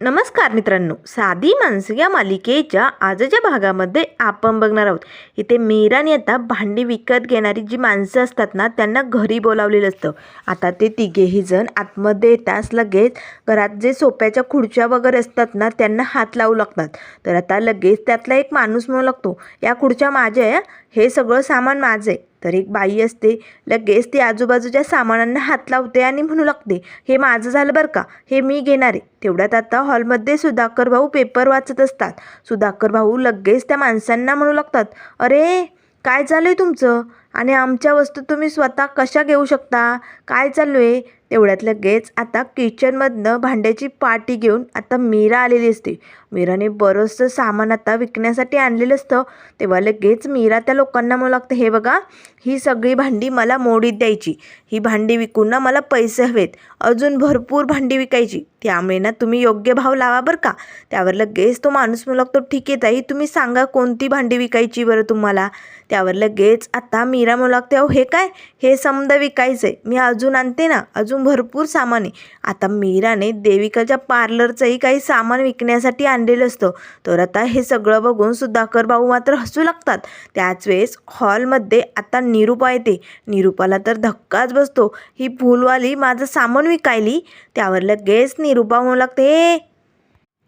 नमस्कार मित्रांनो. साधी माणसं या मालिकेच्या आजच्या भागामध्ये आपण बघणार आहोत. इथे मीराने आता भांडी विकत घेणारी जी माणसं असतात ना त्यांना घरी बोलावलेलं असतं. आता ते तिघेही जण आतमध्ये येताच लगेच घरात जे सोप्याच्या खुर्च्या वगैरे असतात ना त्यांना हात लावू लागतात. तर आता लगेच त्यातला एक माणूस म्हणू लागतो या खुर्च्या माझ्या आहे हे सगळं सामान माझं आहे. तर एक बाई असते लगेच ती आजूबाजूच्या सामानांना हात लावते आणि म्हणू लागते हे माझं झालं बरं का? हे मी घेणार आहे. तेवढ्यात आता हॉलमध्ये सुधाकर भाऊ पेपर वाचत असतात. सुधाकर भाऊ लगेच त्या माणसांना म्हणू लागतात अरे काय चालू आहे तुमचं? आणि आमच्या वस्तू तुम्ही स्वतः कशा घेऊ शकता? काय चालू आहे? तेवढ्यात लगेच आता किचनमधनं भांड्याची पाटी घेऊन आता मीरा आलेली असते. मीराने बरंचसं सामान आता विकण्यासाठी आणलेलं असतं. तेव्हा लगेच मीरा त्या लोकांना म्हणू लागतं हे बघा ही सगळी भांडी मला मोडीत द्यायची. ही भांडी विकून ना मला पैसे हवेत. अजून भरपूर भांडी विकायची. त्यामुळे ना तुम्ही योग्य भाव लावा बरं का. त्यावर लगेच तो माणूस म्हणू लागतो ठीक आहे ताई तुम्ही सांगा कोणती भांडी विकायची बरं तुम्हाला. त्यावर लगेच आता मीरा म्हणू लागते अहो हे काय? हे समजा विकायचं आहे मी अजून आणते ना अजून भरपूर सामान आहे. आता मीराने देविकाच्या पार्लरचंही काही सामान विकण्यासाठी आणलेलं असतं. तर आता हे सगळं बघून सुधाकर भाऊ मात्र हसू लागतात. त्याच वेळेस हॉलमध्ये आता निरूपा येते. निरूपाला तर धक्काच बसतो. ही फुलवाली माझं सामान विकायली. त्यावर लगेच निरूपा म्हणू लागते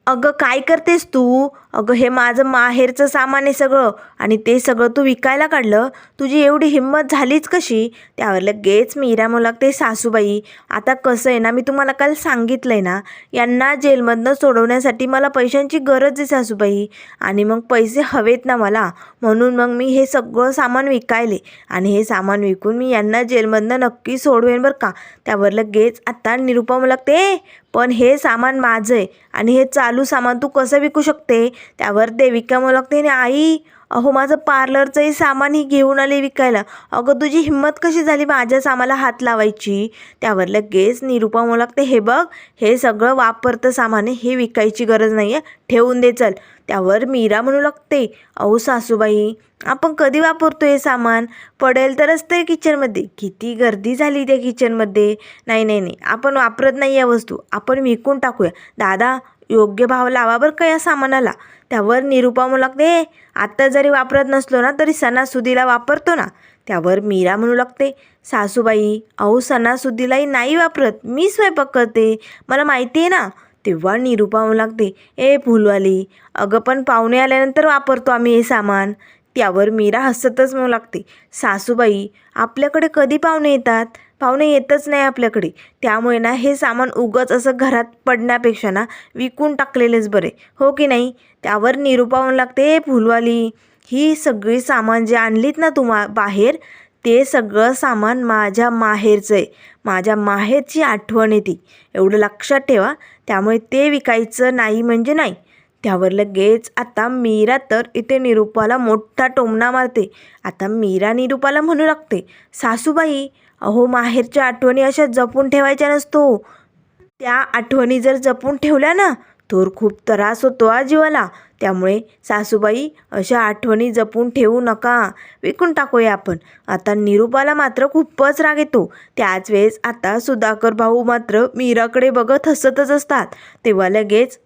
अगं काय करतेस तू? अगं हे माझं माहेरचं सामान आहे सगळं आणि ते सगळं तू विकायला काढलं. तुझी एवढी हिंमत झालीच कशी? त्यावर लगेच मीरा म्हणू लागते सासूबाई आता कसं आहे ना मी तुम्हाला काल सांगितलं आहे ना यांना जेलमधनं सोडवण्यासाठी मला पैशांची गरज आहे सासूबाई आणि मग पैसे हवेत ना मला. म्हणून मग मी हे सगळं सामान विकायले आणि हे सामान विकून मी यांना जेलमधनं नक्की सोडवेन बरं का? त्यावर लगेच आता निरुपा म्हणू लागते पण हे सामान माझं आहे आणि हे चालू सामान तू कसं विकू शकते? त्यावर देविका म्हणू लागते "आणि आई अहो माझं पार्लरचंही सामान ही घेऊन आले विकायला. अगं तुझी हिंमत कशी झाली माझ्या सामाला हात लावायची? त्यावर लगेच निरूपा म्हणू लागते हे बघ हे सगळं वापरतं सामान हे विकायची गरज नाही आहे ठेवून दे चल. त्यावर मीरा म्हणू लागते अहो सासूबाई आपण कधी वापरतो हे सामान? पडेल तरच ते किचनमध्ये. किती गर्दी झाली त्या किचनमध्ये. नाही नाही नाही आपण वापरत नाही या वस्तू आपण विकून टाकूया. दादा योग्य भाव लावा बरं का या सामानाला. त्यावर निरूपा म्हणू लागते आत्ता जरी वापरत नसलो ना तरी सणासुदीला वापरतो ना. त्यावर मीरा म्हणू लागते सासूबाई अहो सणासुदीलाही नाही वापरत मी स्वयंपाक करते मला माहिती आहे ना. तेव्हा निरूपा म्हणू लागते ए फुलवाली अगं पण पाहुणे आल्यानंतर वापरतो आम्ही हे सामान. त्यावर मीरा हसतच म्हणू लागते सासूबाई आपल्याकडे कधी पाहुणे येतात? पाहुणे येतच नाही आपल्याकडे. त्यामुळे ना हे सामान उगच असं घरात पडण्यापेक्षा ना विकून टाकलेलेच बरे. हो की नाही? त्यावर निरूपावून लागते फुलवाली ही सगळी सामान जे आणलीत ना तुम्हा बाहेर ते सगळं सामान माझ्या माहेरचं आहे. माझ्या माहेरची आठवण येते. एवढं लक्षात ठेवा. त्यामुळे ते विकायचं नाही म्हणजे नाही. त्यावर लगेच आता मीरा तर इथे निरूपाला मोठा टोमणा मारते. आता मीरा निरूपाला म्हणू लागते सासूबाई अहो माहेरच्या आठवणी अशा जपून ठेवायच्या नसतो. त्या आठवणी जर जपून ठेवल्या ना तर खूप त्रास होतो हा जीवाला. त्यामुळे सासूबाई अशा आठवणी जपून ठेवू नका. विकून टाकूया आपण. आता निरूपाला मात्र खूपच राग येतो. त्याच वेळेस आता सुधाकर भाऊ मात्र मीराकडे बघत हसतच असतात. तेव्हा लगेच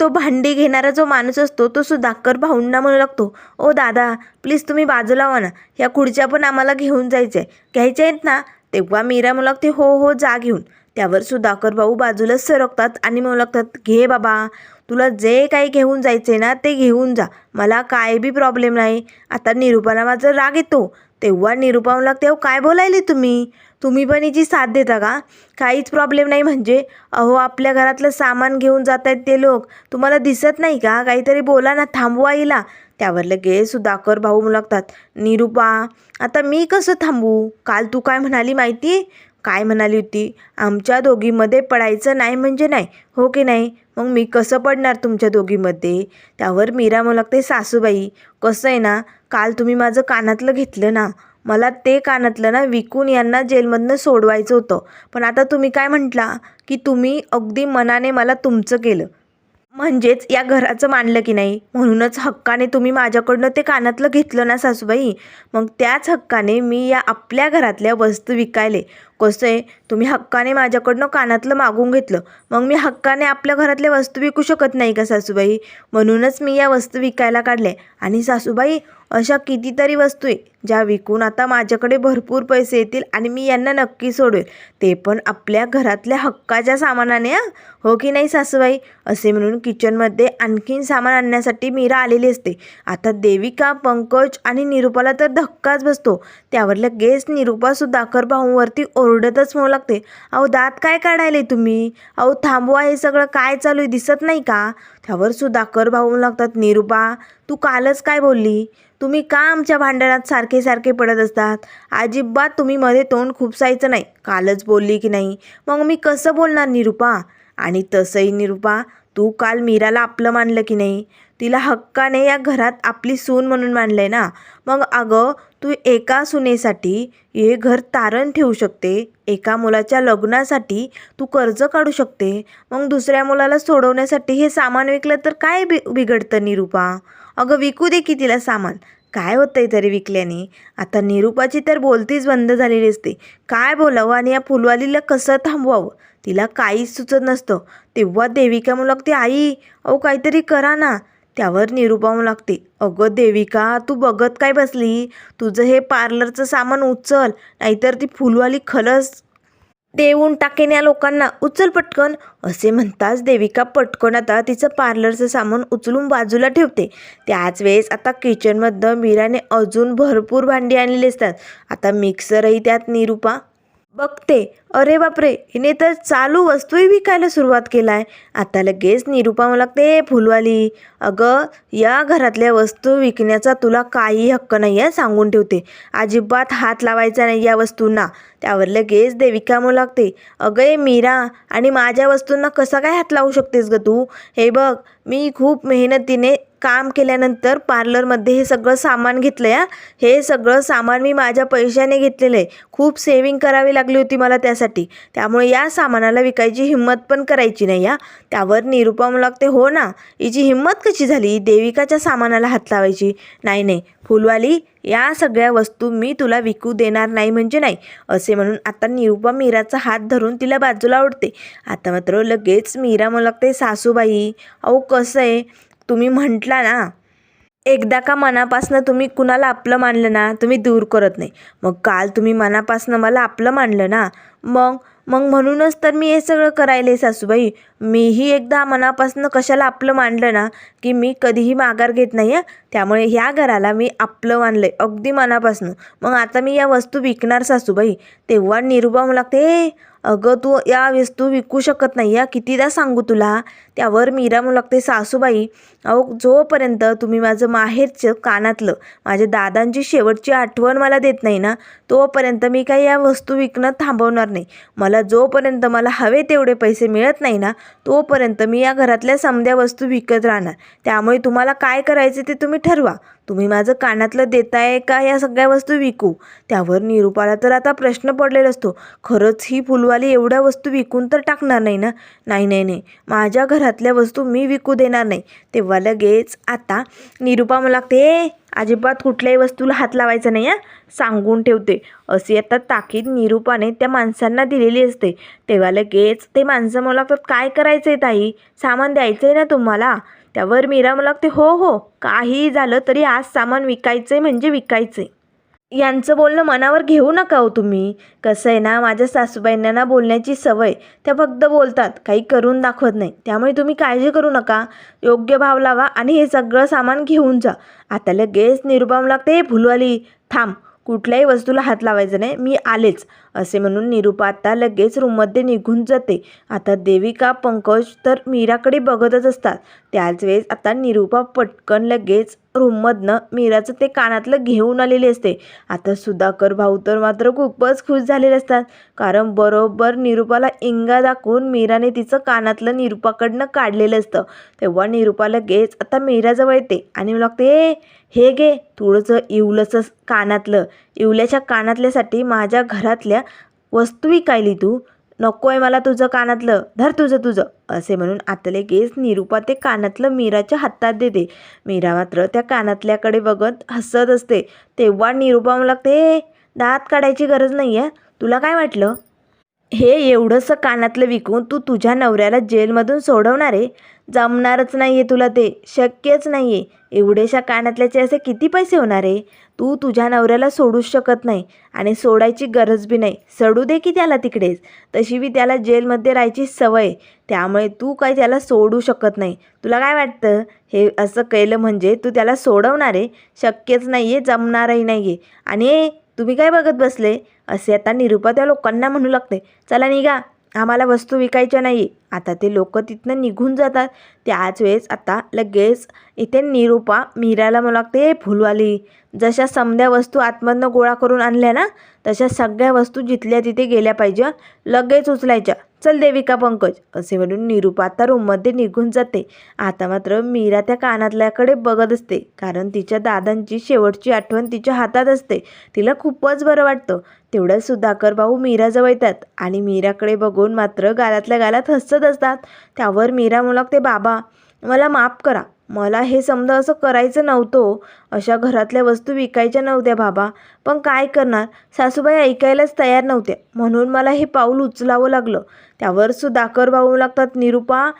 तो भांडी घेणारा जो माणूस असतो तो सुधाकर भाऊंना म्हणू लागतो ओ दादा प्लीज तुम्ही बाजूला व्हा ना ह्या खुर्च्या पण आम्हाला घेऊन जायचं आहे घ्यायच्या आहेत ना? तेव्हा मीरा म्हणू लागते हो हो जा घेऊन. त्यावर सुधाकर भाऊ बाजूला सरकतात आणि म्हणू लागतात घे बाबा तुला जे काही घेऊन जायचं आहे ना ते घेऊन जा. मला काय बी प्रॉब्लेम नाही. आता निरूपाला माझा राग येतो. तेव्हा निरूपा म्हणू लागते अहो काय बोलायले तुम्ही? तुम्ही पण हिची साथ देता का? काहीच प्रॉब्लेम नाही म्हणजे. अहो आपल्या घरातलं सामान घेऊन जात आहेत ते लोक. तुम्हाला दिसत नाही का? काहीतरी बोला ना थांबवा हिला. त्यावर लगेच सुधाकर भाऊ लागतात निरूपा आता मी कसं थांबू? काल तू काय म्हणाली माहिती? काय म्हणाली होती? आमच्या दोघीमध्ये पडायचं नाही म्हणजे नाही. हो की नाही? मग मी कसं पडणार तुमच्या दोघीमध्ये? त्यावर मीरा म्हणू लागते सासूबाई. कसं आहे ना? काल तुम्ही माझं कानातलं घेतलं ना. मला ते कानातलं ना विकून यांना जेलमधनं सोडवायचं होतं. पण आता तुम्ही काय म्हटला? की तुम्ही अगदी मनाने मला तुमचं केलं. म्हणजेच या घराचं मानलं की नाही? म्हणूनच हक्काने तुम्ही माझ्याकडनं ते कानातलं घेतलं ना सासूबाई? मग त्याच हक्काने मी या आपल्या घरातल्या वस्तू विकायले. कसं आहे? तुम्ही हक्काने माझ्याकडनं कानातलं मागून घेतलं. मग मी हक्काने आपल्या घरातल्या वस्तू विकू शकत नाही का सासूबाई? म्हणूनच मी या वस्तू विकायला काढल्या. आणि सासूबाई अशा कितीतरी वस्तू आहे ज्या विकून आता माझ्याकडे भरपूर पैसे येतील आणि मी यांना नक्की सोडवेल. ते पण आपल्या घरातल्या हक्काच्या सामानाने हां? हो की नाही सासूबाई? असे म्हणून किचनमध्ये आणखीन सामान आणण्यासाठी मीरा आलेली असते. आता देविका पंकज आणि निरुपाला तर धक्काच बसतो. त्यावरल्या गेस्ट निरुपा सुधाकर भाऊंवरती ओरडतच म्हणू लागते अहो दात काय काढायले तुम्ही? अहो थांबवा हे सगळं काय चालू आहे? दिसत नाही का? त्यावर सुधाकर भाऊ लागतात निरुपा तू कालच काय बोलली? तुम्ही का आमच्या भांडणात सारखे सारखे पडत असतात? अजिबात तुम्ही मध्ये तोंड खुपसायचं नाही. कालच बोलली की नाही? मग मी कसं बोलणार निरुपा? आणि तसंही निरुपा तू काल मीराला आपलं मानलं की नाही? तिला हक्काने या घरात आपली सून म्हणून मानलंय ना? मग अगं तू एका सुनेसाठी हे घर तारण ठेवू शकते. एका मुलाच्या लग्नासाठी तू कर्ज काढू शकते. मग दुसऱ्या मुलाला सोडवण्यासाठी हे सामान विकलं तर काय बि बिघडतं निरुपा? अगं विकू दे की तिला सामान. काय होतंय तरी विकल्याने? आता निरुपाची तर बोलतीच बंद झालेली असते. काय बोलावं आणि या फुलवालीला कसं थांबवावं? तिला काहीच सुचत नसतं. तेव्हा देविका म्हणू लागते आई अहो काहीतरी करा ना. त्यावर निरुपा म्हणू लागते अगं देविका तू बघत काय बसली? तुझं हे पार्लरचं सामान उचल नाहीतर ती फुलवाली खलस देऊन टाकेन या लोकांना. उचल पटकन. असे म्हणताच देविका पटकन आता तिचं पार्लरचं सामान उचलून बाजूला ठेवते. त्याच वेळेस आता किचनमधनं मीराने अजून भरपूर भांडी आणलेली असतात. आता मिक्सरही त्यात निरुपा बघते. अरे बापरे हिने तर चालू वस्तूही विकायला सुरुवात केला आहे आता लगेच निरुपा मला लागते फुलवाली अगं या घरातल्या वस्तू विकण्याचा तुला काही हक्क नाही आहे सांगून ठेवते. अजिबात हात लावायचा नाही या वस्तूंना. त्यावर लगेच देविका म्हणू लागते अगं ए मीरा आणि माझ्या वस्तूंना कसा काय हात लावू शकतेस ग तू? हे बघ मी खूप मेहनतीने काम केल्यानंतर पार्लरमध्ये हे सगळं सामान घेतलं या हे सगळं सामान मी माझ्या पैशाने घेतलेलं आहे. खूप सेविंग करावी लागली होती मला त्यासाठी. त्यामुळे या सामानाला विकायची हिंमत पण करायची नाही या त्यावर निरुपा म्हणू लागते हो ना हिची हिंमत कशी झाली? देविकाच्या सामानाला हात लावायची. नाही नाही फुलवाली या सगळ्या वस्तू मी तुला विकू देणार नाही म्हणजे नाही. असे म्हणून आता निरुपा मीराचा हात धरून तिला बाजूला ओढते. आता मात्र लगेच मीरा म्हणू लागते सासूबाई अहो कसं आहे? तुम्ही म्हटला ना एकदा का मनापासनं तुम्ही कुणाला आपलं मानलं ना तुम्ही दूर करत नाही. मग काल तुम्ही मनापासनं मला आपलं मानलं ना मग मग म्हणूनच तर मी हे सगळं करायले सासूबाई. मीही एकदा मनापासनं कशाला आपलं मानलं ना की मी कधीही माघार घेत नाही आहे त्यामुळे ह्या घराला मी आपलं मानलं आहे अगदी मनापासनं. मग आता मी या वस्तू विकणार सासूबाई. तेव्हा निरुपा मला लागते अगं तू या वस्तू विकू शकत नाही या कितीदा सांगू तुला? त्यावर मीरा म्हणू लागते सासूबाई अहो जोपर्यंत तुम्ही माझं माहेरचं कानातलं माझ्या दादांची शेवटची आठवण मला देत नाही ना तोपर्यंत मी काही या वस्तू विकणं थांबवणार नाही. मला जोपर्यंत मला हवे तेवढे पैसे मिळत नाही ना तोपर्यंत मी या घरातल्या समद्या वस्तू विकत राहणार. त्यामुळे तुम्हाला काय करायचं ते तुम्ही ठरवा. तुम्ही माझं कानातलं देताय का या सगळ्या वस्तू विकू? त्यावर निरुपाला तर आता प्रश्न पडलेला असतो. खरंच ही फुलवाली एवढ्या वस्तू विकून तर टाकणार नाही ना? नाही नाही नाही. माझ्या घरातल्या वस्तू मी विकू देणार नाही. तेव्हा लगेच आता निरुपा मला लागते "ए, अजिबात कुठल्याही वस्तूला हात लावायचा नाही हां? सांगून ठेवते. अशी आता ताकीद निरुपाने त्या माणसांना दिलेली असते. तेव्हा लगेच ते माणसं मला लागतात काय करायचं आहे ताई? सामान द्यायचं आहे ना तुम्हाला? त्यावर मीरा मला लागते हो हो काहीही झालं तरी आज सामान विकायचं आहे म्हणजे विकायचं आहे यांचं बोलणं मनावर घेऊ नका हो तुम्ही. कसं आहे ना माझ्या सासूबाईंना ना बोलण्याची सवय त्या फक्त बोलतात काही करून दाखवत नाही. त्यामुळे तुम्ही काळजी करू नका. योग्य भाव लावा आणि हे सगळं सामान घेऊन जा. आता लगेच निरुपम लागते. हे फुलवाली थांब. कुठल्याही वस्तूला हात लावायचा नाही. मी आलेच. असे म्हणून निरुपा आता लगेच रूममध्ये निघून जाते. आता देविका पंकज तर मीराकडे बघतच असतात. त्याच वेळेस आता निरुपा पटकन लगेच रूममधनं मीराचं ते कानातलं घेऊन आलेली असते. आता सुधाकर भाऊ तर मात्र खूपच खुश झालेले असतात. कारण बरोबर निरुपाला इंगा दाखवून मीराने तिचं कानातलं निरुपाकडनं काढलेलं असतं. तेव्हा निरुपा लगेच आता मीराजवळ येते आणि मला लागते "ए, हे घे थोडंसं इवलंच कानातलं. इवल्याच्या कानातल्यासाठी माझ्या घरातल्या वस्तू विकायली तू. नको आहे मला तुझं कानातलं. धर तुझं तुझं. असे म्हणून आतले केस निरूपा ते कानातलं मीराच्या हातात देते. मीरा मात्र त्या कानातल्याकडे बघत हसत असते. तेव्हा निरूपा मला लागते दात काढायची गरज नाही आहे तुला काय वाटलं? हे एवढंसं कानातलं विकून तू तुझ्या नवऱ्याला जेलमधून सोडवणार आहे? जमणारच नाही आहे तुला ते. शक्यच नाही आहे एवढ्याशा कानातल्याचे असे किती पैसे होणार आहे? तू तुझ्या नवऱ्याला सोडूच शकत नाही आणि सोडायची गरज बी नाही. सोडू दे की त्याला तिकडेच. तशी बी त्याला जेलमध्ये राहायची सवय त्यामुळे तू काही त्याला सोडू शकत नाही. तुला काय वाटतं? हे असं केलं म्हणजे तू त्याला सोडवणार आहे? शक्यच नाही आहे जमणारही नाही आहे आणि तुम्ही काय बघत बसले? असे आता निरुपा त्या लोकांना म्हणू लागते. चला निघा. आम्हाला वस्तू विकायच्या नाही. आता ते लोक तिथनं निघून जातात. त्याच वेळेस आता लगेच इथे निरूपा मीराला मला लागते फुलवाली जशा समध्या वस्तू आतमधनं गोळा करून आणल्या ना तशा सगळ्या वस्तू जिथल्या तिथे गेल्या पाहिजे लगेच उचलायच्या. चल देविका पंकज असे म्हणून निरूपा आता रूममध्ये निघून जाते. आता मात्र मीरा त्या कानातल्याकडे बघत असते कारण तिच्या दादांची शेवटची आठवण तिच्या हातात असते. तिला खूपच बरं वाटतं. तेवढ्याच सुधाकर भाऊ मीराजवळ येतात आणि मीराकडे बघून मात्र गालातल्या गालात हसत असतात. त्यावर मीरा मुलाक ते बाबा मला माफ करा. मला हे समजा असं करायचं नव्हतं. अशा घरातल्या वस्तू विकायच्या नव्हत्या बाबा. पण काय करणार? सासूबाई ऐकायलाच तयार नव्हत्या. म्हणून मला हे पाऊल उचलावं लागलं. त्यावर सुधाकर वाहू लागतात. निरूपा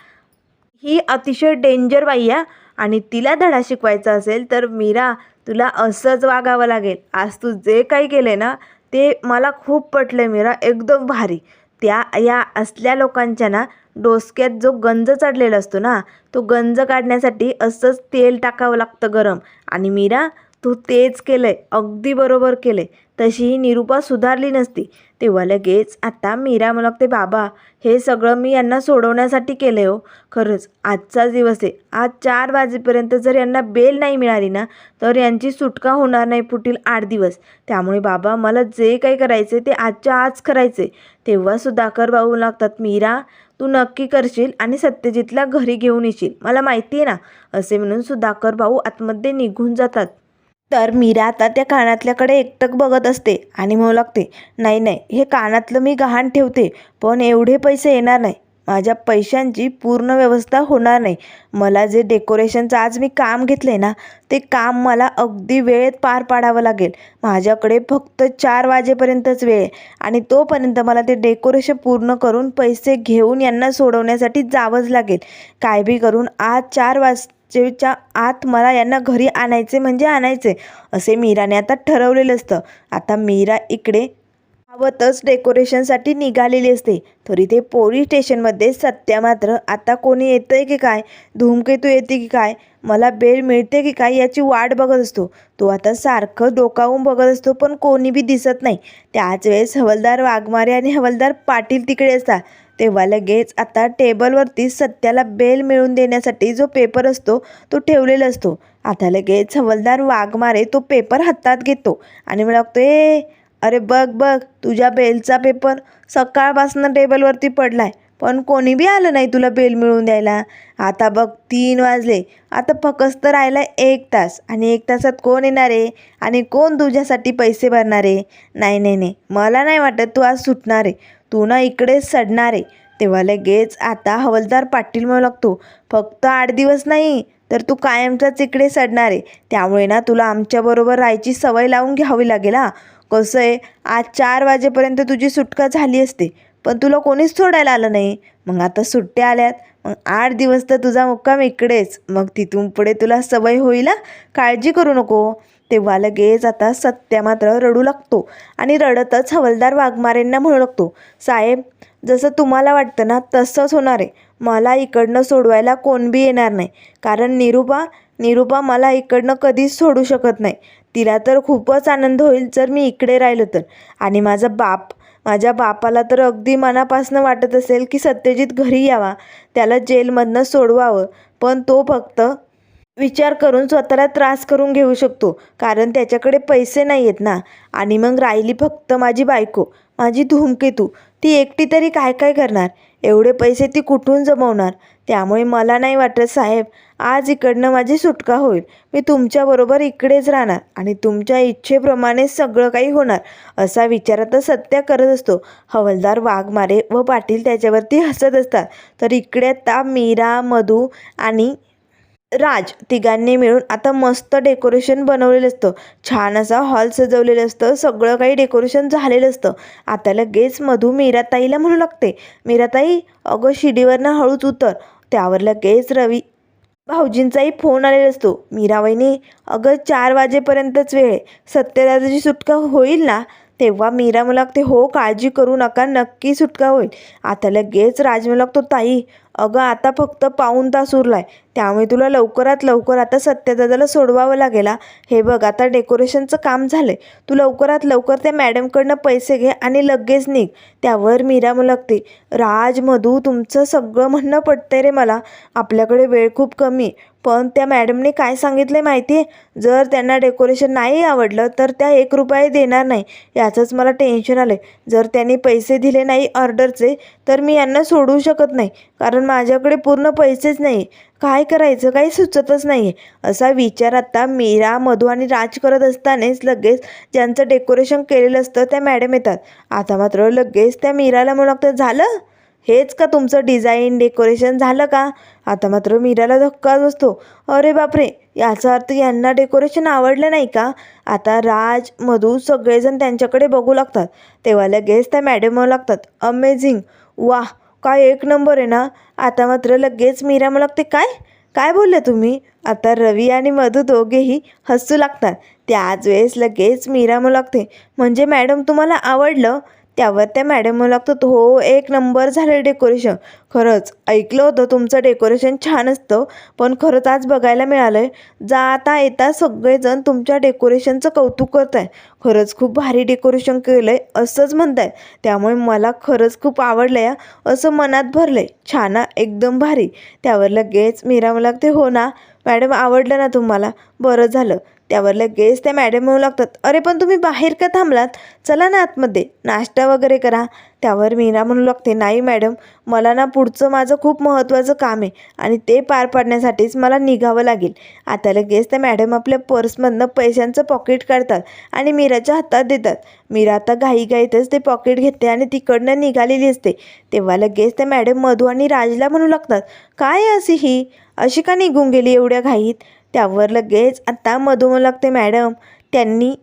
ही अतिशय डेंजर बाई आहे आणि तिला धडा शिकवायचा असेल तर मीरा तुला असंच वागावं लागेल. आज तू जे काही केले ना ते मला खूप पटलं मीरा. एकदम भारी. त्या या असल्या लोकांच्या ना डोसक्यात जो गंज चढलेला असतो ना तो गंज काढण्यासाठी असंच तेल टाकावं लागतं गरम. आणि मीरा तू तेच केलं आहे अगदी बरोबर केलं आहे तशी ही निरूपा सुधारली नसती. तेव्हा लगेच आता मीरा मला ते बाबा हे सगळं मी यांना सोडवण्यासाठी केलं आहे हो. खरंच आजचा दिवस आहे. आज चार वाजेपर्यंत जर यांना बेल नाही मिळाली ना तर यांची सुटका होणार नाही पुढील आठ दिवस. त्यामुळे बाबा मला जे काही करायचे ते आजच्या आज करायचे तेव्हा सुधाकर भाऊ लागतात मीरा तू नक्की करशील आणि सत्यजितला घरी घेऊन येशील. मला माहिती आहे ना? असे म्हणून सुधाकर भाऊ आतमध्ये निघून जातात. तर मीरा आता त्या कानातल्याकडे एकटक बघत असते आणि म्हणू लागते नाही नाही हे कानातलं मी गहाण ठेवते पण एवढे पैसे येणार नाही. माझ्या पैशांची पूर्ण व्यवस्था होणार नाही. मला जे डेकोरेशनचं आज मी काम घेतलं आहे ना ते काम मला अगदी वेळेत पार पाडावं लागेल. माझ्याकडे फक्त चार वाजेपर्यंतच वेळ आहे आणि तोपर्यंत मला ते डेकोरेशन पूर्ण करून पैसे घेऊन यांना सोडवण्यासाठी जावंच लागेल. काय बी करून आज चार वाजेच्या आत मला यांना घरी आणायचे म्हणजे आणायचे असे मीराने आता ठरवलेलं असतं. आता मीरा इकडे धावतच डेकोरेशनसाठी निघालेली असते. तरी ते पोलीस स्टेशनमध्ये सत्या मात्र आता कोणी येतं आहे की काय? धूमकेतू येते की काय? मला बेल मिळते की काय याची वाट बघत असतो. तो आता सारखं डोकावून बघत असतो पण कोणी बी दिसत नाही. त्याच वेळेस हवलदार वाघमारे आणि हवलदार पाटील तिकडे असतात. तेव्हा लगेच आता टेबलवरती सत्याला बेल मिळवून देण्यासाठी जो पेपर असतो तो ठेवलेला असतो. आता लगेच हवलदार वाघमारे तो पेपर हातात घेतो आणि मला लागतो ए अरे बघ बघ तुझ्या बेलचा पेपर सकाळपासून टेबलवरती पडलाय पण कोणी बी आलं नाही तुला बेल मिळवून द्यायला. आता बघ तीन वाजले. आता फकस्त राहिला एक तास. आणि एक तासात कोण येणार आहे? आणि कोण तुझ्यासाठी पैसे भरणार आहे? नाही नाही नाही. मला नाही वाटत तू आज सुटणार आहे. तू ना इकडे सडणार आहे. तेव्हा लगेच आता हवलदार पाटील म्हणू लागतो फक्त आठ दिवस नाही तर तू कायमचाच इकडे सडणार आहे. त्यामुळे ना तुला आमच्याबरोबर राहायची सवय लावून घ्यावी लागेल हा. कसं आहे? आज चार वाजेपर्यंत तुझी सुटका झाली असते पण तुला कोणीच सोडायला आलं नाही. मग आता सुट्ट्या आल्यात मग आठ दिवस तर तुझा मुक्काम इकडेच. मग तिथून पुढे तुला सवय होईल काळजी करू नको. तेव्हा लगेच आता सत्या मात्र रडू लागतो आणि रडतच हवलदार वाघमारेंना म्हणू लागतो साहेब जसं तुम्हाला वाटतं ना तसंच होणार आहे. मला इकडनं सोडवायला कोण बी येणार नाही. कारण निरूपा निरूपा मला इकडनं कधीच सोडू शकत नाही. तिला तर खूपच आनंद होईल जर मी इकडे राहिलो तर. आणि माझा बाप माझ्या बापाला तर अगदी मनापासनं वाटत असेल की सत्यजित घरी यावा त्याला जेलमधनं सोडवावं पण तो फक्त विचार करून स्वतःला त्रास करून घेऊ शकतो कारण त्याच्याकडे पैसे नाही आहेत ना. आणि मग राहिली फक्त माझी बायको माझी धूमकेतू. ती एकटी तरी काय काय करणार? एवढे पैसे ती कुठून जमवणार? त्यामुळे मला नाही वाटत साहेब आज इकडनं माझी सुटका होईल. मी तुमच्याबरोबर इकडेच राहणार आणि तुमच्या इच्छेप्रमाणे सगळं काही होणार असा विचार आता सत्या करत असतो. हवलदार वाघमारे व पाटील त्याच्यावरती हसत असतात. तर इकडे आता मीरा मधू आणि राज तिघांनी मिळून आता मस्त डेकोरेशन बनवलेलं असतं. छान असा हॉल सजवलेलं असतं. सगळं काही डेकोरेशन झालेलं असतं. आता लगेच मधू मीराताईला म्हणू लागते. मीराताई अगं शिडीवरनं हळूच उतर. त्यावर लगेच रवी भाऊजींचाही फोन आलेला असतो. मीराबाईनी अगं चार वाजेपर्यंतच वेळ आहे. सुटका होईल ना? तेव्हा मीरा मला लागते हो काळजी करू नका. नक्की सुटका होईल. आता लगेच राज मला लागतो ताई अगं आता फक्त पाऊण तास उरलाय. त्यामुळे तुला लवकरात लवकर आता सत्यदादाला सोडवावं लागेल हे? बघ आता डेकोरेशनचं काम झालं आहे तू लवकरात लवकर त्या मॅडमकडनं पैसे घे आणि लगेच निघ. त्यावर मीरा मुलगते. लागते राज मधू तुमचं सगळं म्हणणं पटतंय रे मला. आपल्याकडे वेळ खूप कमी. पण त्या मॅडमने काय सांगितलं माहिती आहे जर त्यांना डेकोरेशन नाही आवडलं तर त्या एक रुपये देणार नाही. याचंच मला टेन्शन आलं आहे जर त्यांनी पैसे दिले नाही ऑर्डरचे तर मी यांना सोडू शकत नाही. कारण माझ्याकडे पूर्ण पैसेच नाही काय करायचं? काही सुचतच नाही आहे असा विचार आता मीरा मधू आणि राज करत असतानाच लगेच ज्यांचं डेकोरेशन केलेलं असतं त्या मॅडम येतात. आता मात्र लगेच त्या मीराला म्हणू लागतं झालं? हेच का तुमचं डिझाईन डेकोरेशन झालं का? आता मात्र मीराला धक्काच असतो अरे बापरे! याचा अर्थ यांना डेकोरेशन आवडलं नाही का? आता राज मधू सगळेजण त्यांच्याकडे बघू लागतात. तेव्हा लगेच त्या मॅडम म्हणू लागतात अमेझिंग वाह! काय एक नंबर आहे ना? आता मात्र लगेच मीरा मला लागते काय? काय बोलले तुम्ही? आता रवी आणि मधू दोघेही हसू लागतात. त्याच वेळेस लगेच मीरा म्हणू लागते म्हणजे मॅडम तुम्हाला आवडलं त्यावर त्या मॅडम म्हणू लागतात हो एक नंबर झालं डेकोरेशन खरंच ऐकलं होतं तुमचं डेकोरेशन छान असतं पण खरंच आज बघायला मिळालं आहे जाता येता सगळेजण तुमच्या डेकोरेशनचं कौतुक करत आहे खरंच खूप भारी डेकोरेशन केलं आहे असंच म्हणत आहे त्यामुळे मला खरंच खूप आवडलं या असं मनात भरलं आहे छान एकदम भारी. त्यावर लगेच मीरा मला लागते हो ना मॅडम आवडलं ना तुम्हाला. बरं झालं. त्यावर लगेच त्या मॅडम म्हणू लागतात. अरे पण तुम्ही बाहेर का थांबलात? चला ना आतमध्ये. नाश्ता वगैरे करा. त्यावर मीरा म्हणू लागते नाही मॅडम मला ना पुढचं माझं खूप महत्त्वाचं काम आहे आणि ते पार पाडण्यासाठीच मला निघावं लागेल. आता लगेच त्या मॅडम आपल्या पर्समधनं पैशांचं पॉकेट काढतात आणि मीराच्या हातात देतात. मीरा आता घाईघाईतच ते पॉकेट घेते आणि तिकडनं निघालेली असते. तेव्हा लगेच त्या मॅडम मधू आणि राजला म्हणू लागतात काय अशी ही? अशी का निघून गेली एवढ्या घाईत? त्यावर लगेच आता मधू म्हणू लागते मॅडम. त्यांनी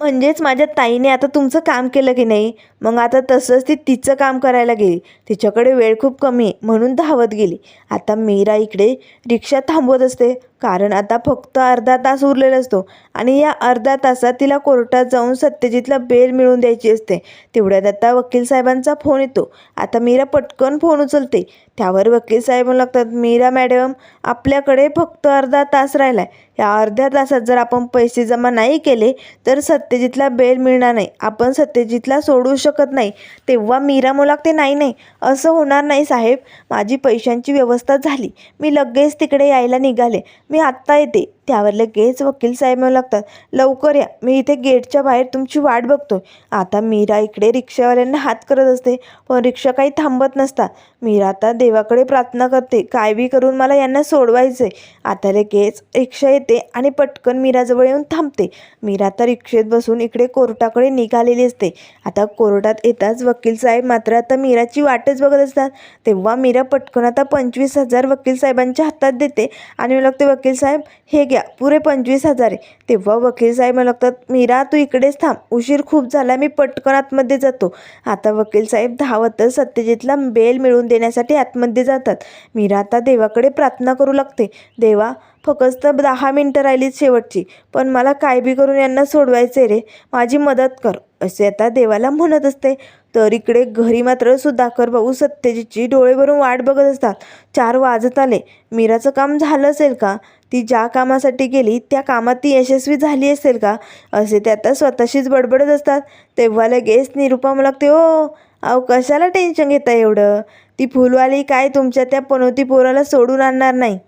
म्हणजेच माझ्या ताईने आता तुमचं काम केलं की नाही? मग आता तसंच ती तिचं काम करायला गेली. तिच्याकडे वेळ खूप कमी आहे. म्हणून धावत गेली. आता मीरा इकडे रिक्षा थांबवत असते. कारण आता फक्त अर्धा तास उरलेला असतो आणि या अर्ध्या तासात तिला कोर्टात जाऊन सत्यजितला बेल मिळवून द्यायची असते. तेवढ्यात आता वकील साहेबांचा फोन येतो. आता मीरा पटकन फोन उचलते. त्यावर वकील साहेब लागतात मीरा मॅडम आपल्याकडे फक्त अर्धा तास राहिला आहे या अर्ध्या तासात जर आपण पैसे जमा नाही केले तर सत्यजितला बेल मिळणार नाही. आपण सत्यजितला सोडू शकत नाही. तेव्हा मीरा मुलागते नाही नाही असं होणार नाही साहेब. माझी पैशांची व्यवस्था झाली. मी लगेच तिकडे यायला निघाले. मी आत्ता येते. त्यावर लगेच वकील साहेब म्हणू लागतात. लवकर या. मी इथे गेटच्या बाहेर तुमची वाट बघतोय. आता मीरा इकडे रिक्षावाल्यांना हात करत असते. पण रिक्षा काही थांबत नसतात मीरा आता देवाकडे प्रार्थना करते. काय बी करून मला यांना सोडवायचं आहे आता लगेच रिक्षा येते आणि पटकन मीराजवळ येऊन थांबते. मीरा आता रिक्षेत बसून इकडे कोर्टाकडे निघालेली असते. आता कोर्टात येताच वकील साहेब मात्र आता मीराची वाटच बघत असतात. तेव्हा मीरा पटकन आता पंचवीस हजार वकील साहेबांच्या हातात देते आणि मी लागते वकील साहेब हे घ्या. पुरे पंचवीस हजार आहे. तेव्हा वकील साहेब मला लागतात मीरा तू इकडेच थांब. उशीर खूप झाला मी पटकन आतमध्ये जातो. आता वकील साहेब धावतच सत्यजितला बेल मिळवून देण्यासाठी आतमध्ये जातात. मीरा आता देवाकडे प्रार्थना करू लागते. देवा फक्त दहा मिनटं राहिलीत शेवटची पण मला काय बी करून यांना सोडवायचे रे? माझी मदत कर. असे आता देवाला म्हणत असते. तर इकडे घरी मात्र सुधाकर भाऊ सत्यजितची डोळे भरून वाट बघत असतात. चार वाजत आले. मीराचं काम झालं असेल का? ती ज्या कामासाठी गेली त्या कामात ती यशस्वी झाली असेल का? असे ते आता स्वतःशीच बडबडत असतात. तेव्हा लगेच निरुपा मला लागते ओ हो, अहो कशाला टेन्शन घेता एवढं? ती फुलवाली काय तुमच्या त्या पनोती पोराला सोडून आणणार नाही?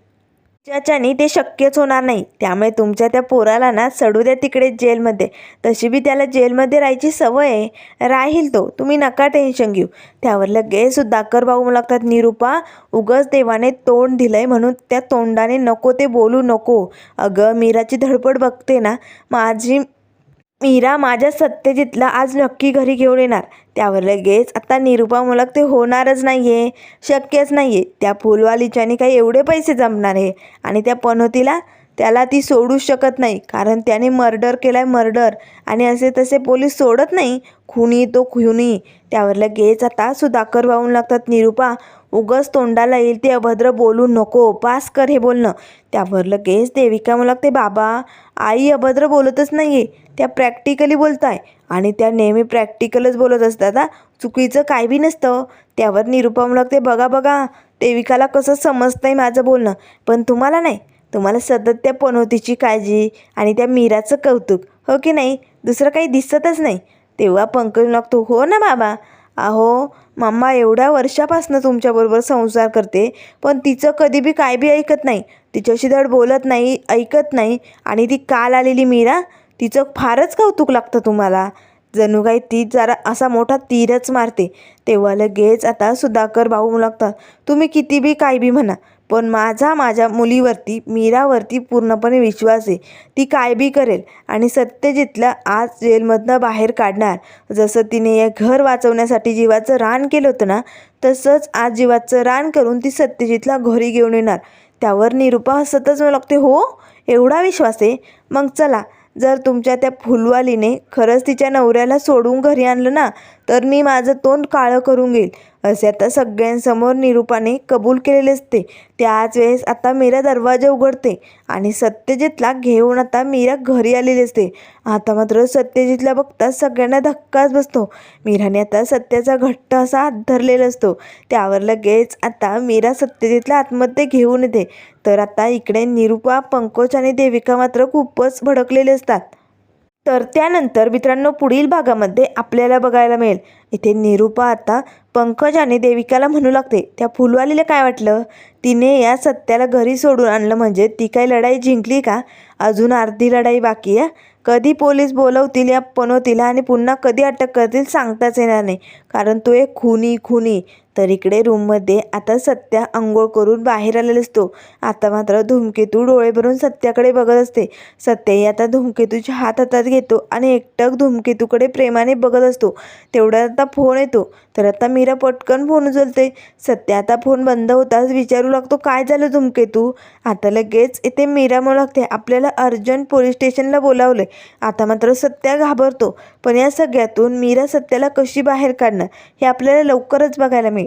ज्याच्याने ते शक्यच होणार नाही. त्यामुळे तुमच्या त्या पोराला ना सडू द्या तिकडे जेलमध्ये. तशी बी त्याला जेलमध्ये राहायची सवय आहे. राहील तो. तुम्ही नका टेन्शन घेऊ. त्यावर लगेच सुधाकर भाऊ लागतात निरूपा उगच देवाने तोंड दिलंय म्हणून त्या तोंडाने नको ते बोलू नको. अगं मीराची धडपड बघते ना. माझी मीरा माझ्या सत्यजितला आज नक्की घरी घेऊन येणार. त्यावर लगेच आता निरुपा मुलक ते होणारच नाही आहे शक्यच नाही आहे त्या फुलवालीच्याने काही एवढे पैसे जमणार आहे. आणि त्या पनोतीला त्याला ती सोडूच शकत नाही. कारण त्याने मर्डर केला आहे मर्डर. आणि असे तसे पोलीस सोडत नाही. खुनी तो खुनी. त्यावर लगेच आता सुधाकर वाहून लागतात. निरुपा उगस तोंडाला येईल ते अभद्र बोलू नको. पास कर हे बोलणं. त्यावर लगेच देविका मला ते बाबा आई अभद्र बोलतच नाही आहे त्या प्रॅक्टिकली बोलत आहे आणि त्या नेहमी प्रॅक्टिकलच बोलत असतात हा. चुकीचं काय बी नसतं. त्यावर निरुपम लागते बघा बघा. देविकाला कसं समजतंय माझं बोलणं. पण तुम्हाला नाही. तुम्हाला सतत त्या पनोतीची काळजी आणि त्या मीराचं कौतुक. हो की नाही? दुसरं काही दिसतच नाही. तेव्हा पंकज लागतो हो ना बाबा. अहो मम्मा एवढ्या वर्षापासनं तुमच्याबरोबर संसार करते पण तिचं कधी बी काय बी ऐकत नाही. तिच्याशी धड बोलत नाही ऐकत नाही. आणि ती काल आलेली मीरा तिचं फारच कौतुक लागतं तुम्हाला. जणू काही ती जरा असा मोठा तीरच मारते. तेव्हा लगेच आता सुधाकर भाऊ लागतात तुम्ही किती बी काय बी म्हणा पण माझा माझ्या मुलीवरती मीरावरती पूर्णपणे विश्वास आहे. ती काय बी करेल आणि सत्यजितला आज जेलमधनं बाहेर काढणार. जसं तिने या घर वाचवण्यासाठी जीवाचं रान केलं होतं ना तसंच आज जीवाचं रान करून ती सत्यजितला घरी घेऊन येणार. त्यावर निरुपा हसतच मला लागते हो एवढा विश्वास आहे? मग चला जर तुमच्या त्या फुलवालीने खरंच तिच्या नवऱ्याला सोडून घरी आणलं ना तर मी माझं तोंड काळं करून घेईल. असे आता सगळ्यांसमोर निरूपाने कबूल केलेले असते. त्याच वेळेस आता मीरा दरवाजा उघडते आणि सत्यजितला घेऊन आता मीरा घरी आलेली असते. आता मात्र सत्यजितला बघता सगळ्यांना धक्काच बसतो. मीराने आता सत्याचा घट्ट असा हात धरलेला असतो. त्यावर लगेच आता मीरा सत्यजितला आतमध्ये घेऊन येते. तर आता इकडे निरूपा पंकज आणि देविका मात्र खूपच भडकलेले असतात. तर त्यानंतर मित्रांनो पुढील भागामध्ये आपल्याला बघायला मिळेल. इथे निरूपा आता पंकज आणि देविकाला म्हणू लागते. त्या फुलवालीला काय वाटलं? तिने या सत्याला घरी सोडून आणलं म्हणजे ती काही लढाई जिंकली का? अजून अर्धी लढाई बाकी आहे. कधी पोलीस बोलवतील या पनवतीला आणि पुन्हा कधी अटक करतील सांगताच येणार नाही. कारण तो एक खुनी खुनी. तर इकडे रूममध्ये आता सत्या आंघोळ करून बाहेर आलेला असतो. आता मात्र धूमकेतू डोळे भरून सत्याकडे बघत असते. सत्याही आता धूमकेतूच्या हात हातात घेतो आणि एकटक धूमकेतूकडे प्रेमाने बघत असतो. तेवढ्यात आता फोन येतो. तर आता मीरा पटकन फोन उचलते. सत्या आता फोन बंद होताच विचारू लागतो काय झालं धूमकेतू? आता लगेच इथे मीरा म्हणू लागते आपल्याला अर्जंट पोलीस स्टेशनला बोलावलंय. आता मात्र सत्या घाबरतो. पण या सगळ्यातून मीरा सत्याला कशी बाहेर काढणार? हे आपल्याला लवकरच बघायला मिळेल.